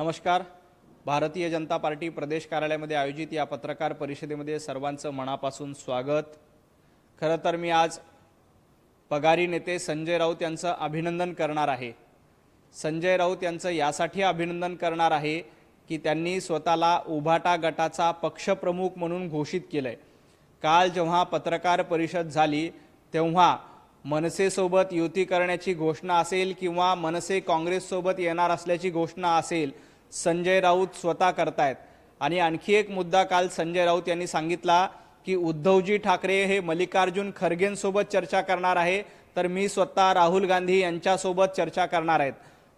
नमस्कार. भारतीय जनता पार्टी प्रदेश कार्यालयामध्ये आयोजित या पत्रकार परिषदेमध्ये सर्वांचं मनापासून स्वागत. खरं तर मी आज पगारी नेते संजय राऊत यांचं अभिनंदन करणार आहे. संजय राऊत यांचं यासाठी अभिनंदन करणार आहे की त्यांनी स्वतःला उभाटा गटाचा पक्षप्रमुख म्हणून घोषित केलं आहे काल जेव्हा पत्रकार परिषद झाली तेव्हा मनसेसोबत युती करण्याची घोषणा असेल किंवा मनसे काँग्रेससोबत येणार असल्याची घोषणा असेल संजय राऊत स्वतः करतायत. आणि आणखी एक मुद्दा काल संजय राऊत यांनी सांगितला की उद्धवजी ठाकरे हे मल्लिकार्जुन खरगेंसोबत चर्चा करणार आहे तर मी स्वतः राहुल गांधी यांच्यासोबत चर्चा करणार आहेत.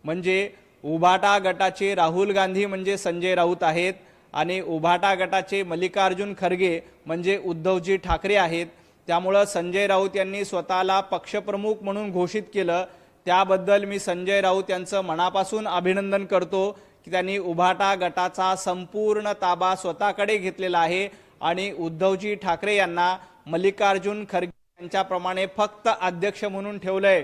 म्हणजे उभाटा गटाचे राहुल गांधी म्हणजे संजय राऊत आहेत आणि उभाटा गटाचे मल्लिकार्जुन खरगे म्हणजे उद्धवजी ठाकरे आहेत. त्यामुळं संजय राऊत यांनी स्वतःला पक्षप्रमुख म्हणून घोषित केलं. त्याबद्दल मी संजय राऊत यांचं मनापासून अभिनंदन करतो. की त्यांनी उभाटा गटाचा संपूर्ण ताबा स्वतःकडे घेतलेला आहे. आणि उद्धवजी ठाकरे यांना मल्लिकार्जुन खरगे यांच्याप्रमाणे फक्त अध्यक्ष म्हणून ठेवलंय.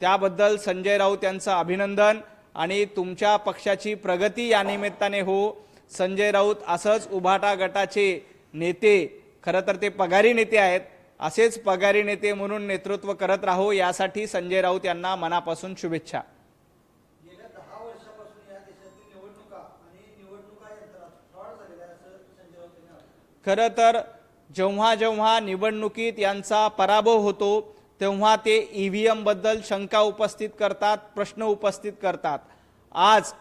त्याबद्दल संजय राऊत यांचं अभिनंदन. आणि तुमच्या पक्षाची प्रगती या निमित्ताने हो. संजय राऊत असंच उभाटा गटाचे नेते खरं तर ते पगारी नेते आहेत. असेच पगारी नेते म्हणून नेतृत्व करत राहो यासाठी संजय राऊत यांना मनापासून शुभेच्छा. खरं तर जेव्हा जेव्हा निवडणुकीत यांचा पराभव होतो तेव्हा ते ई व्ही एमबद्दल शंका उपस्थित करतात प्रश्न उपस्थित करतात. आज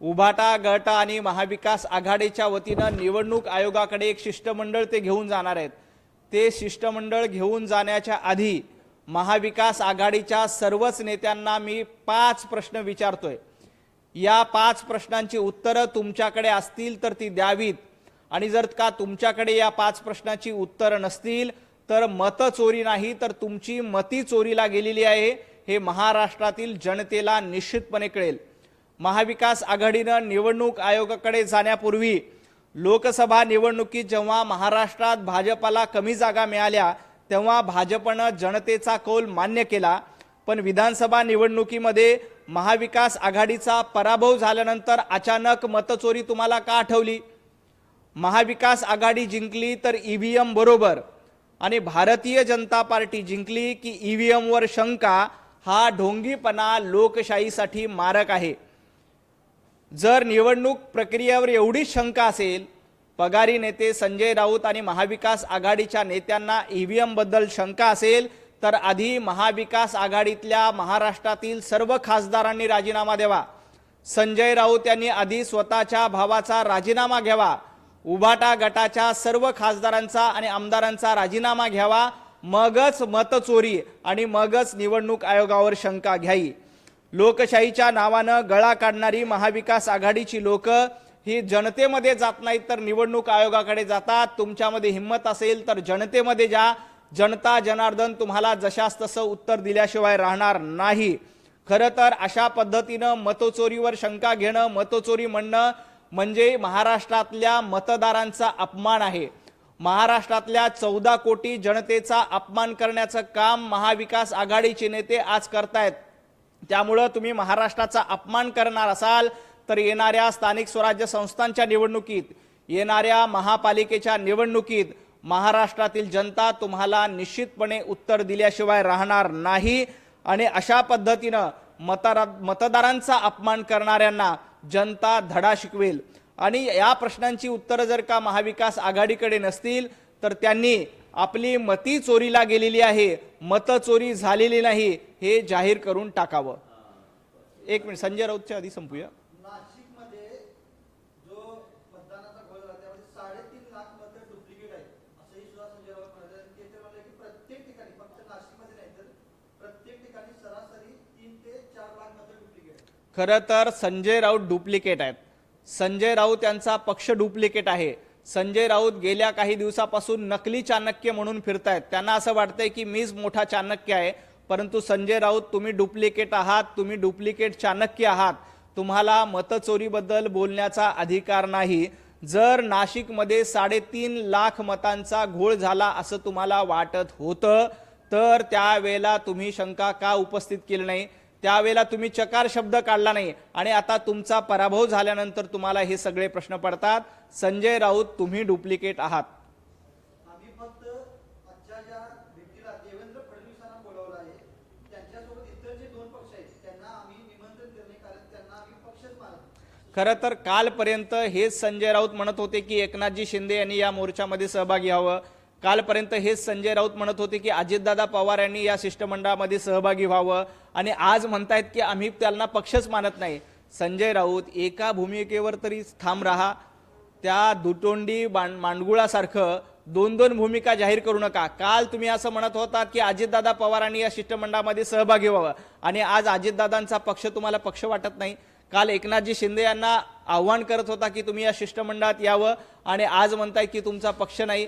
उभाटा गटा आणि महाविकास आघाडीच्या वतीनं निवडणूक आयोगाकडे एक शिष्टमंडळ ते घेऊन जाणार आहेत. ते शिष्टमंडळ घेऊन जाण्याच्या आधी महाविकास आघाडीच्या सर्वच नेत्यांना मी पाच प्रश्न विचारतोय. या पाच प्रश्नांची उत्तरं तुमच्याकडे असतील तर ती द्यावीत. आणि जर का तुमच्याकडे या पाच प्रश्नाची उत्तरं नसतील तर मत चोरी नाही तर तुमची मती चोरीला गेलेली आहे हे महाराष्ट्रातील जनतेला निश्चितपणे कळेल. महाविकास आघाडीनं निवडणूक आयोगाकडे जाण्यापूर्वी लोकसभा निवडणुकीत जेव्हा महाराष्ट्रात भाजपाला कमी जागा मिळाल्या तेव्हा भाजपनं जनतेचा कौल मान्य केला. पण विधानसभा निवडणुकीमध्ये महाविकास आघाडीचा पराभव झाल्यानंतर अचानक मतचोरी तुम्हाला का आठवली? महाविकास आघाडी जिंकली तर ईव्हीएम बरोबर. आणि भारतीय जनता पार्टी जिंकली की ईव्हीएम वर शंका हा ढोंगीपणा लोकशाहीसाठी मारक आहे. जर निवडणूक प्रक्रियेवर एवढीच शंका असेल पगारी नेते संजय राऊत आणि महाविकास आघाडीच्या नेत्यांना ई व्ही एमबद्दल शंका असेल तर आधी महाविकास आघाडीतल्या महाराष्ट्रातील सर्व खासदारांनी राजीनामा द्यावा. संजय राऊत यांनी आधी स्वतःच्या भावाचा राजीनामा घ्यावा. उभाटा गटाच्या सर्व खासदारांचा आणि आमदारांचा राजीनामा घ्यावा मगच मतचोरी आणि मगच निवडणूक आयोगावर शंका घ्यावी. लोकशाहीच्या नावानं गळा काढणारी महाविकास आघाडीची लोक ही जनतेमध्ये जात नाहीत तर निवडणूक आयोगाकडे जातात. तुमच्यामध्ये हिंमत असेल तर जनतेमध्ये जा. जनता जनार्दन तुम्हाला जशास तसं उत्तर दिल्याशिवाय राहणार नाही. खरं तर अशा पद्धतीनं मतचोरीवर शंका घेणं मतचोरी म्हणणं म्हणजे महाराष्ट्रातल्या मतदारांचा अपमान आहे. महाराष्ट्रातल्या चौदा कोटी जनतेचा अपमान करण्याचं काम महाविकास आघाडीचे नेते आज करतायत. त्यामुळं तुम्ही महाराष्ट्राचा अपमान करणार असाल तर येणाऱ्या स्थानिक स्वराज्य संस्थांच्या निवडणुकीत येणाऱ्या महापालिकेच्या निवडणुकीत महाराष्ट्रातील जनता तुम्हाला निश्चितपणे उत्तर दिल्याशिवाय राहणार नाही. आणि अशा पद्धतीनं मतदार मतदारांचा अपमान करणाऱ्यांना जनता धडा शिकवेल. आणि या प्रश्नांची उत्तरं जर का महाविकास आघाडीकडे नसतील तर त्यांनी आपली मती चोरीला गेलेली आहे. मतचोरी झालेली नाही हे जाहीर करून टाकावं. एक मिनिट संजय राऊतच्या आधी संपूया नाशिकमध्ये जो मतदानाचा घोळ झाला त्यामध्ये साडेतीन लाख मतं डुप्लिकेट आहेत असंही सुद्धा संजय राऊत म्हणाले आणि ते ते म्हणाले की प्रत्येक ठिकाणी फक्त नाशिकमध्ये नाही तर प्रत्येक ठिकाणी सरासरी तीन ते चार लाख मतं डुप्लिकेट आहेत खरं तर संजय राऊत डुप्लिकेट आहेत. संजय राऊत यांचा पक्ष डुप्लिकेट आहे. संजय राऊत गेल्या काही दिवसापासून नकली चाणक्य म्हणून फिरतायत. त्यांना असं वाटतंय की मीच मोठा चाणक्य आहे परंतु संजय राऊत तुम्ही डुप्लिकेट आहात तुम्ही डुप्लिकेट चाणक्य आहात. तुम्हाला मतचोरीबद्दल बोलण्याचा अधिकार नाही. जर नाशिकमध्ये साडेतीन लाख मतांचा घोळ झाला असं तुम्हाला वाटत होतं तर त्यावेळेला तुम्ही शंका का उपस्थित केली नाही? त्यावेळेला तुम्ही चकार शब्द काढला नाही. आणि आता तुमचा पराभव झाल्यानंतर तुम्हाला हे सगळे प्रश्न पडतात. संजय राऊत तुम्ही डुप्लिकेट आहात. खरं तर कालपर्यंत हेच संजय राऊत म्हणत होते की एकनाथजी शिंदे यांनी या मोर्चामध्ये सहभागी व्हावं. कालपर्यंत हेच संजय राऊत म्हणत होते की अजितदादा पवार यांनी या शिष्टमंडळामध्ये सहभागी व्हावं. आणि आज म्हणतायत की आम्ही त्यांना पक्षच मानत नाही. संजय राऊत एका भूमिकेवर तरी ठाम राहा. त्या दुटोंडी मांड मांडगुळासारखं दोन दोन भूमिका जाहीर करू नका. काल तुम्ही असं म्हणत होतात की अजितदादा पवारांनी या शिष्टमंडळामध्ये सहभागी व्हावं. आणि आज अजितदादांचा पक्ष तुम्हाला पक्ष वाटत नाही. काल एकनाथजी शिंदे यांना आव्हान करत होता की तुम्ही या शिष्टमंडळात यावं. आणि आज म्हणताय की तुमचा पक्ष नाही.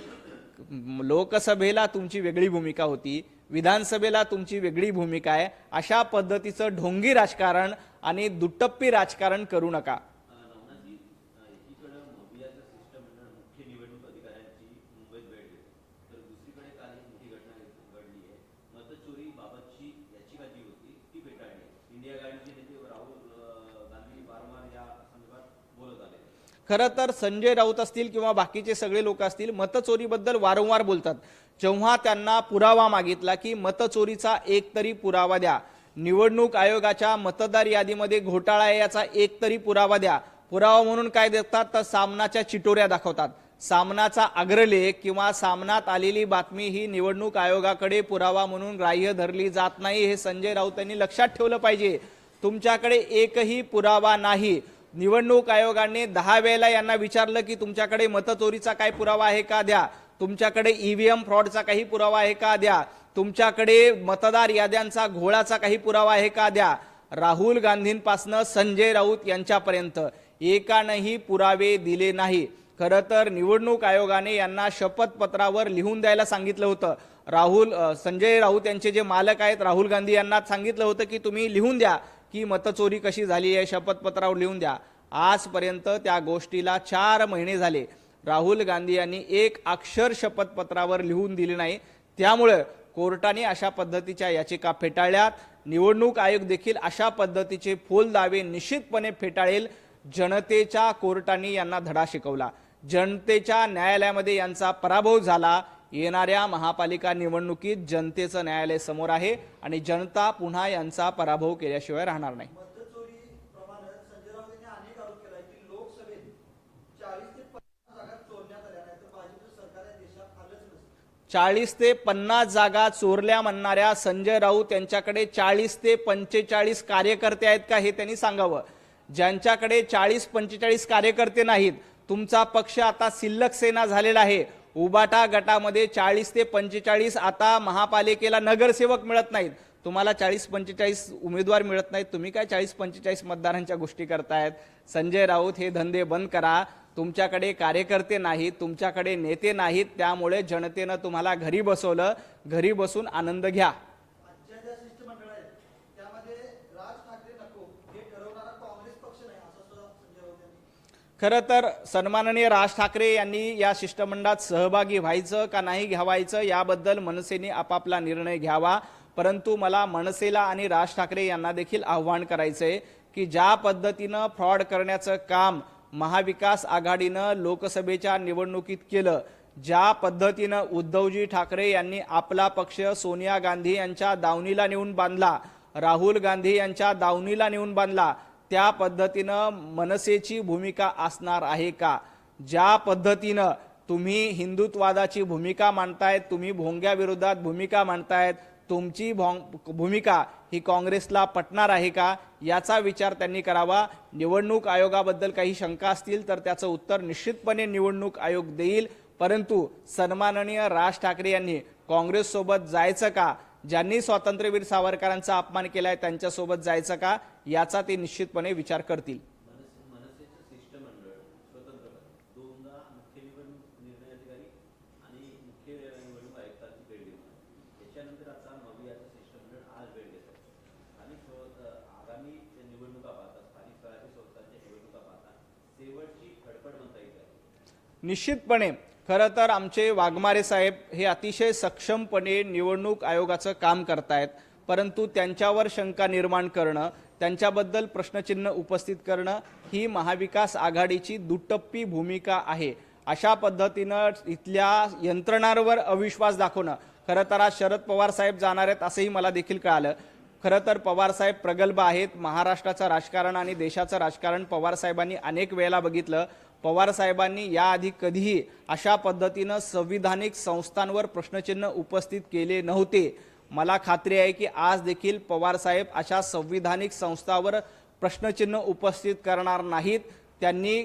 लोकसभेला तुमची वेगळी भूमिका होती विधानसभेला तुमची वेगळी भूमिका आहे अशा पद्धतीचं ढोंगी राजकारण आणि दुटप्पी राजकारण करू नका नवनाथजी एकीकडे मवियाचं शिष्टमंडळ मुख्य निवडणूक अधिकाऱ्यांची मुंबईत भेट देते तर दुसरीकडे काल एक मोठी घटना घड- घडली आहे मतचोरी बाबतची याचिका जी होती ती फेटाळली इंडिया गाडीचे नेते राहुल अं, गांधी वारंवार या संदर्भात बोलत आले खरं तर संजय राऊत असतील किंवा बाकीचे सगळे लोक असतील मतचोरीबद्दल वारंवार बोलतात. जेव्हा त्यांना पुरावा मागितला की मतचोरीचा एक तरी पुरावा द्या. निवडणूक आयोगाच्या मतदार यादीमध्ये घोटाळा आहे याचा एक तरी पुरावा द्या. पुरावा म्हणून काय देतात? तर सामनाच्या चिटोऱ्या दाखवतात. सामनाचा अग्रलेख किंवा सामनात आलेली बातमी ही निवडणूक आयोगाकडे पुरावा म्हणून ग्राह्य धरली जात नाही हे संजय राऊत यांनी लक्षात ठेवलं पाहिजे. तुमच्याकडे एकही पुरावा नाही. निवडणूक आयोगाने दहा वेळेला यांना विचारलं की तुमच्याकडे मतचोरीचा काय पुरावा आहे का द्या? तुमच्याकडे ईव्हीएम फ्रॉडचा काही पुरावा आहे का द्या? तुमच्याकडे मतदार याद्यांचा घोळाचा काही पुरावा आहे का द्या? राहुल गांधींपासनं संजय राऊत यांच्यापर्यंत एकानंही पुरावे दिले नाही. खरं तर निवडणूक आयोगाने यांना शपथपत्रावर लिहून द्यायला सांगितलं होतं. राहुल संजय राऊत यांचे जे मालक आहेत राहुल गांधी यांना सांगितलं होतं की तुम्ही लिहून द्या. की मतचोरी कशी झाली आहे शपथपत्रावर लिहून द्या. आजपर्यंत त्या गोष्टीला चार महिने झाले. राहुल गांधी यांनी एक अक्षर शपथपत्रावर लिहून दिले नाही. त्यामुळे कोर्टाने अशा पद्धतीच्या याचिका फेटाळल्यात. निवडणूक आयोग देखील अशा पद्धतीचे फोल दावे निश्चितपणे फेटाळेल. जनतेच्या कोर्टाने यांना धडा शिकवला. जनतेच्या न्यायालयामध्ये यांचा पराभव झाला. येणाऱ्या महापालिका निवडणुकीत जनतेचं न्यायालय समोर आहे आणि जनता पुन्हा यांचा पराभव केल्याशिवाय राहणार नाही. चाळीस ते पन्नास जागा चोरल्या म्हणणाऱ्या संजय राऊत यांच्याकडे चाळीस ते पंचेचाळीस कार्यकर्ते आहेत का हे त्यांनी सांगावं. ज्यांच्याकडे चाळीस पंचेचाळीस कार्यकर्ते नाहीत तुमचा पक्ष आता शिल्लक सेना झालेला आहे. उबाटा गटामध्ये चाळीस ते पंचेचाळीस आता महापालिकेला नगरसेवक मिळत नाहीत. तुम्हाला चाळीस पंचेचाळीस उमेदवार मिळत नाहीत. तुम्ही काय चाळीस पंचेचाळीस मतदारांच्या गोष्टी करतायत? संजय राऊत हे धंदे बंद करा. तुमच्याकडे कार्यकर्ते नाहीत तुमच्याकडे नेते नाहीत. त्यामुळे जनतेनं तुम्हाला घरी बसवलं. घरी बसून आनंद घ्या आजच्या ज्या शिष्टमंडळ आहेत त्यामध्ये राज ठाकरे नको हे ठरवणारा काँग्रेस पक्ष नाही असं सुद्धा संजय राऊत यांनी खरं तर सन्माननीय राज ठाकरे यांनी या शिष्टमंडळात सहभागी व्हायचं का नाही घ्यावायचं याबद्दल मनसेने आपापला निर्णय घ्यावा. परंतु मला मनसेला आणि राज ठाकरे यांना देखील आव्हान करायचंय की ज्या पद्धतीनं फ्रॉड करण्याचं काम महाविकास आघाडीनं लोकसभेच्या निवडणुकीत केलं ज्या पद्धतीनं उद्धवजी ठाकरे यांनी आपला पक्ष सोनिया गांधी यांच्या दावणीला नेऊन बांधला राहुल गांधी यांच्या दावणीला नेऊन बांधला त्या पद्धतीनं मनसेची भूमिका असणार आहे का? ज्या पद्धतीनं तुम्ही हिंदुत्वादाची भूमिका मांडतायत तुम्ही भोंग्याविरोधात भूमिका मांडतायत तुमची भोंग भूमिका ही काँग्रेसला पटणार आहे का? याचा विचार त्यांनी करावा. निवडणूक आयोगाबद्दल काही शंका असतील तर त्याचं उत्तर निश्चितपणे निवडणूक आयोग देईल. परंतु सन्माननीय राज ठाकरे यांनी काँग्रेससोबत जायचं का? ज्यांनी स्वातंत्र्यवीर सावरकरांचा अपमान केलाय त्यांच्यासोबत जायचं का? याचा ते निश्चितपणे विचार करतील. निश्चितपणे खरं तर आमचे वाघमारे साहेब हे अतिशय सक्षमपणे निवडणूक आयोगाचं काम करतायत परंतु त्यांच्यावर शंका निर्माण करणं त्यांच्याबद्दल प्रश्नचिन्ह उपस्थित करणं ही महाविकास आघाडीची दुटप्पी भूमिका आहे. अशा पद्धतीनं इथल्या यंत्रणांवर अविश्वास दाखवणं. खरं तर आज शरद पवार साहेब जाणार आहेत असंही मला देखील कळालं. खरं तर पवारसाहेब प्रगल्भ आहेत. महाराष्ट्राचं राजकारण आणि देशाचं राजकारण पवारसाहेबांनी अनेक वेळेला बघितलं. पवारसाहेबांनी याआधी कधीही अशा पद्धतीनं संविधानिक संस्थांवर प्रश्नचिन्ह उपस्थित केले नव्हते. मला खात्री आहे की आज देखील पवारसाहेब अशा संविधानिक संस्थावर प्रश्नचिन्ह उपस्थित करणार नाहीत. त्यांनी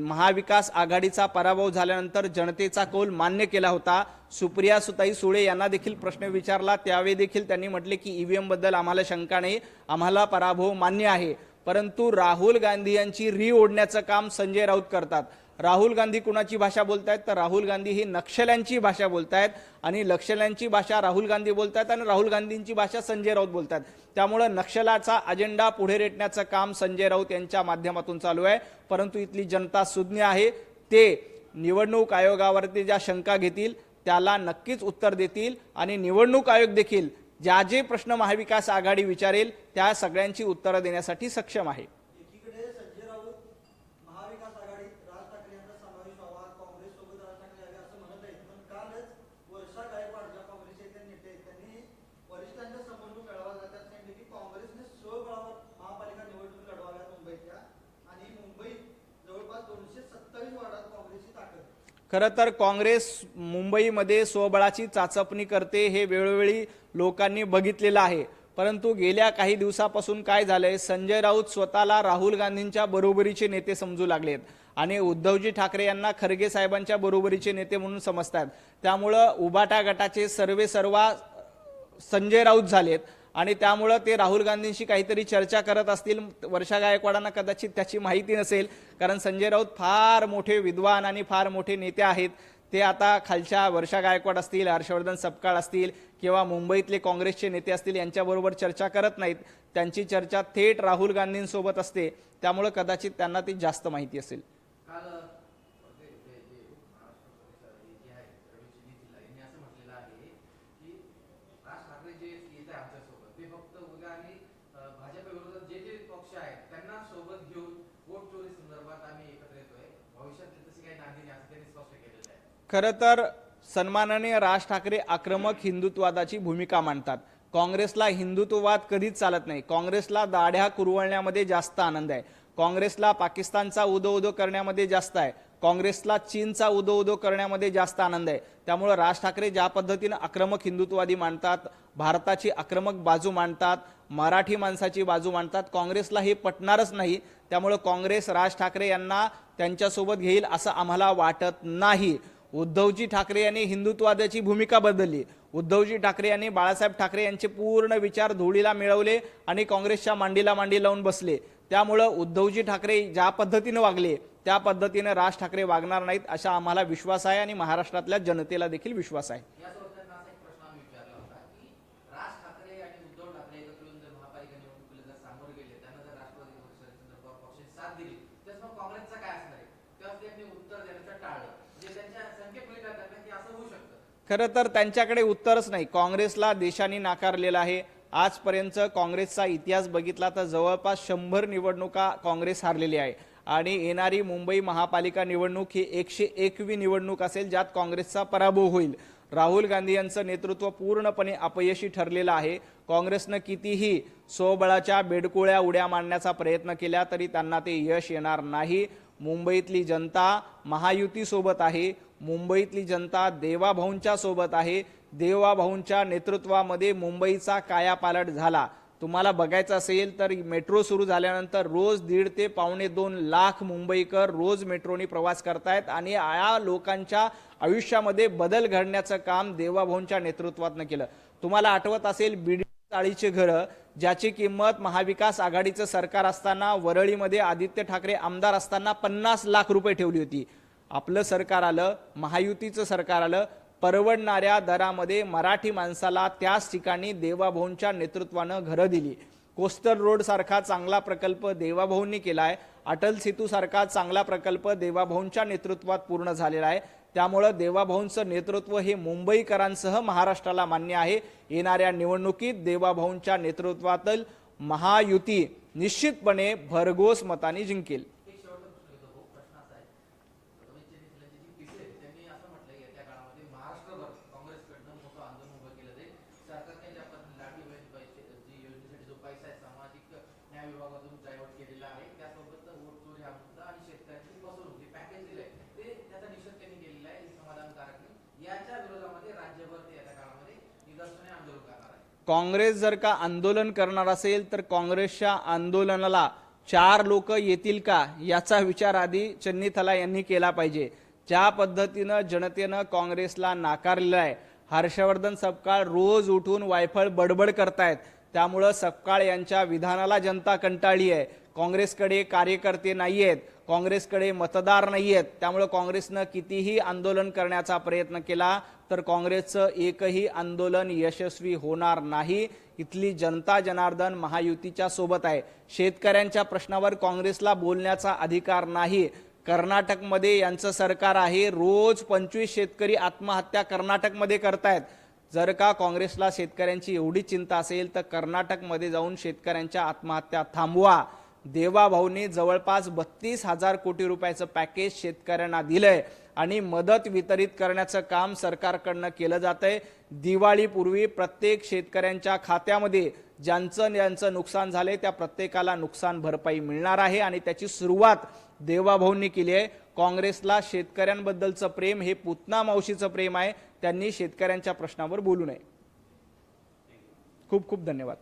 महाविकास आघाडीचा पराभव झाल्यानंतर जनतेचा कौल मान्य केला होता. सुप्रिया सुताई सुळे यांना देखील प्रश्न विचारला. त्यावेळी देखील त्यांनी म्हटले की ईव्हीएमबद्दल आम्हाला शंका नाही. आम्हाला पराभव मान्य आहे. परंतु राहुल गांधी यांची री ओढण्याचं काम संजय राऊत करतात. राहुल गांधी कुणाची भाषा बोलत आहेत तर राहुल गांधी ही नक्षल्यांची भाषा बोलत आहेत आणि नक्षल्यांची भाषा राहुल गांधी बोलत आहेत आणि राहुल गांधींची भाषा संजय राऊत बोलतात त्यामुळं नक्षलाचा अजेंडा पुढे रेटण्याचं काम संजय राऊत यांच्या माध्यमातून चालू आहे. परंतु इथली जनता सुज्ञ आहे. ते निवडणूक आयोगावरती ज्या शंका घेतील त्याला नक्कीच उत्तर देतील आणि निवडणूक आयोग देखील ज्या जे प्रश्न महाविकास आघाडी विचारेल त्या सगळ्यांची उत्तरं देण्यासाठी सक्षम आहे एकीकडे संजय राऊत महाविकास आघाडीत राज ठाकरे यांचा समावेश व्हावा काँग्रेस सोबत राज ठाकरे यावे असं म्हणत आहेत पण कालच वर्षा गायकवाड ज्या काँग्रेसचे त्या नेते आहेत त्यांनी वरिष्ठांच्या समोर मेळावा जातात सांगितले की काँग्रेसने स्वबळावर महापालिका निवडणूक लढवाव्या मुंबईतल्या आणि मुंबईत जवळपास दोनशे सत्तावीस वार्डात काँग्रेसची ताकद आहे. खरं तर काँग्रेस मुंबईमध्ये स्वबळाची चाचपणी करते हे वेळोवेळी लोकांनी बघितलेलं आहे. परंतु गेल्या काही दिवसापासून काय झालंय? संजय राऊत स्वतःला राहुल गांधींच्या बरोबरीचे नेते समजू लागलेत आणि उद्धवजी ठाकरे यांना खरगे साहेबांच्या बरोबरीचे नेते म्हणून समजतात त्यामुळं उबाटा गटाचे सर्वे सर्वा संजय राऊत झालेत. आणि त्यामुळं ते राहुल गांधींशी काहीतरी चर्चा करत असतील. वर्षा गायकवाडांना कदाचित त्याची माहिती नसेल. कारण संजय राऊत फार मोठे विद्वान आणि फार मोठे नेते आहेत. ते आता खालच्या वर्षा गायकवाड असतील हर्षवर्धन सपकाळ असतील किंवा मुंबईतले काँग्रेसचे नेते असतील यांच्याबरोबर चर्चा करत नाहीत. त्यांची चर्चा थेट राहुल गांधींसोबत असते. त्यामुळं कदाचित त्यांना ती जास्त माहिती असेल काल ते- ते- जे महाराष्ट्र पोलीस जे आहे रवींद्र नितीला यांनी असं म्हटलेलं आहे की राज ठाकरे जे येत आहे आमच्यासोबत ते फक्त उद्या आणि अं, भाजप विरोधात जे जे पक्ष आहेत त्यांना सोबत घेऊन वोट चोरी संदर्भात आम्ही एकत्र येतोय भविष्यात तशी काही नांदी नाही असं त्यांनी स्पष्ट केलेलं आहे खरं तर सन्माननीय राज ठाकरे आक्रमक हिंदुत्वादाची भूमिका मांडतात. काँग्रेसला हिंदुत्ववाद कधीच चालत नाही. काँग्रेसला दाढ्या कुरवळण्यामध्ये जास्त आनंद आहे. काँग्रेसला पाकिस्तानचा उदो उदो करण्यामध्ये जास्त आहे. काँग्रेसला चीनचा उदो उदो करण्यामध्ये जास्त आनंद आहे. त्यामुळं राज ठाकरे ज्या पद्धतीनं आक्रमक हिंदुत्ववादी मांडतात भारताची आक्रमक बाजू मांडतात मराठी माणसाची बाजू मांडतात काँग्रेसला हे पटणारच नाही. त्यामुळं काँग्रेस राज ठाकरे यांना त्यांच्यासोबत घेईल असं आम्हाला वाटत नाही. उद्धवजी ठाकरे यांनी हिंदुत्ववादाची भूमिका बदलली. उद्धवजी ठाकरे यांनी बाळासाहेब ठाकरे यांचे पूर्ण विचार धुळीला मिळवले आणि काँग्रेसच्या मांडीला मांडी लावून बसले. त्यामुळं उद्धवजी ठाकरे ज्या पद्धतीनं वागले त्या पद्धतीनं राज ठाकरे वागणार नाहीत असा आम्हाला विश्वास आहे आणि महाराष्ट्रातल्या जनतेला देखील विश्वास आहे. म्हणजे खरं तर त्यांच्याकडे उत्तरच नाही. काँग्रेसला देशाने नाकारलेलं आहे. आजपर्यंत काँग्रेसचा इतिहास बघितला तर जवळपास शंभर निवडणुका काँग्रेस हारलेली आहे. आणि येणारी मुंबई महापालिका निवडणूक ही एकशे एकवी निवडणूक असेल ज्यात काँग्रेसचा पराभव होईल. राहुल गांधी यांचं नेतृत्व पूर्णपणे अपयशी ठरलेलं आहे. काँग्रेसनं कितीही स्वबळाच्या बेडकुळ्या उड्या मारण्याचा प्रयत्न केला तरी त्यांना ते यश येणार नाही. मुंबईतली जनता महायुतीसोबत आहे. मुंबईतली जनता देवाभाऊंच्या सोबत आहे. देवाभाऊंच्या नेतृत्वामध्ये मुंबईचा कायापालट झाला. तुम्हाला बघायचं असेल तर मेट्रो सुरू झाल्यानंतर रोज दीड ते पावणे दोन लाख मुंबईकर रोज मेट्रोनी प्रवास करतायत आणि या लोकांच्या आयुष्यामध्ये बदल घडण्याचं काम देवाभाऊंच्या नेतृत्वातनं केलं. तुम्हाला आठवत असेल बीडी चाळीचे घरं ज्याची किंमत महाविकास आघाडीचं सरकार असताना वरळीमध्ये आदित्य ठाकरे आमदार असताना पन्नास लाख रुपये ठेवली होती. आपलं सरकार आलं महायुतीचं सरकार आलं परवडणाऱ्या दरामध्ये मराठी माणसाला त्याच ठिकाणी देवाभाऊंच्या नेतृत्वानं घरं दिली. कोस्टर रोडसारखा चांगला प्रकल्प देवाभाऊंनी केला आहे अटल सेतूसारखा चांगला प्रकल्प देवाभाऊंच्या नेतृत्वात पूर्ण झालेला आहे. त्यामुळं देवाभाऊंचं नेतृत्व हे मुंबईकरांसह महाराष्ट्राला मान्य आहे. येणाऱ्या निवडणुकीत देवाभाऊंच्या नेतृत्वातील महायुती निश्चितपणे भरघोस मताने जिंकेल एक शेवटचा प्रश्न घेतो भाऊ प्रश्न असा आहे रमेश चेन्नीथीलांचे जे पिसे आहेत त्यांनी असं म्हटलं की येत्या काळामध्ये महाराष्ट्रभर काँग्रेसकडनं मोठं आंदोलन उभं केलं जाईल सरकारने ज्या पद्धतीने लाडकी बहीण पैसे जी योजनेसाठी जो पैसा आहे सामाजिक न्याय विभागातून जाहीर केलेला आहे. त्यासोबत वोट चोरी हा मुद्दा आणि शेतकऱ्यांची फसवणूक जे पॅकेज दिलंय ते त्याचा निषेध त्यांनी केलेला आहे. समाधानकारक नाही. याच्या विरोधामध्ये राज्यभर ते येत्या काळामध्ये निदर्शने आंदोलन करणार आहे. काँग्रेस जर का आंदोलन करणार असेल तर काँग्रेसच्या आंदोलनाला चार लोक येतील का याचा विचार आधी चन्नीथला यांनी केला पाहिजे. ज्या पद्धतीनं जनतेनं काँग्रेसला नाकारलेलं आहे. हर्षवर्धन सपकाळ रोज उठून वायफळ बडबड करतायत. त्यामुळं सपकाळ यांच्या विधानाला जनता कंटाळली आहे. काँग्रेसकडे कार्यकर्ते नाही आहेत काँग्रेसकडे मतदार नाही आहेत त्यामुळं काँग्रेसनं कितीही आंदोलन करण्याचा प्रयत्न केला तर काँग्रेसचं एकही आंदोलन यशस्वी होणार नाही. इथली जनता जनार्दन महायुतीच्या सोबत आहे. शेतकऱ्यांच्या प्रश्नावर काँग्रेसला बोलण्याचा अधिकार नाही. कर्नाटकमध्ये यांचं सरकार आहे रोज पंचवीस शेतकरी आत्महत्या कर्नाटकमध्ये करतायत. जर का काँग्रेसला शेतकऱ्यांची एवढी चिंता असेल तर कर्नाटकमध्ये जाऊन शेतकऱ्यांच्या आत्महत्या थांबवा. देवाभाऊंनी जवळपास बत्तीस हजार कोटी रुपयाचं पॅकेज शेतकऱ्यांना दिलंय आणि मदत वितरित करण्याचं काम सरकारकडनं केलं जातंय. दिवाळीपूर्वी प्रत्येक शेतकऱ्यांच्या खात्यामध्ये ज्यांचं ज्यांचं नुकसान झाले त्या प्रत्येकाला नुकसान भरपाई मिळणार आहे आणि त्याची सुरुवात देवाभाऊंनी केली आहे. काँग्रेसला शेतकऱ्यांबद्दलचं प्रेम हे पुतना मावशीचं प्रेम आहे. त्यांनी शेतकऱ्यांच्या प्रश्नावर बोलू नये. खूप खूप धन्यवाद.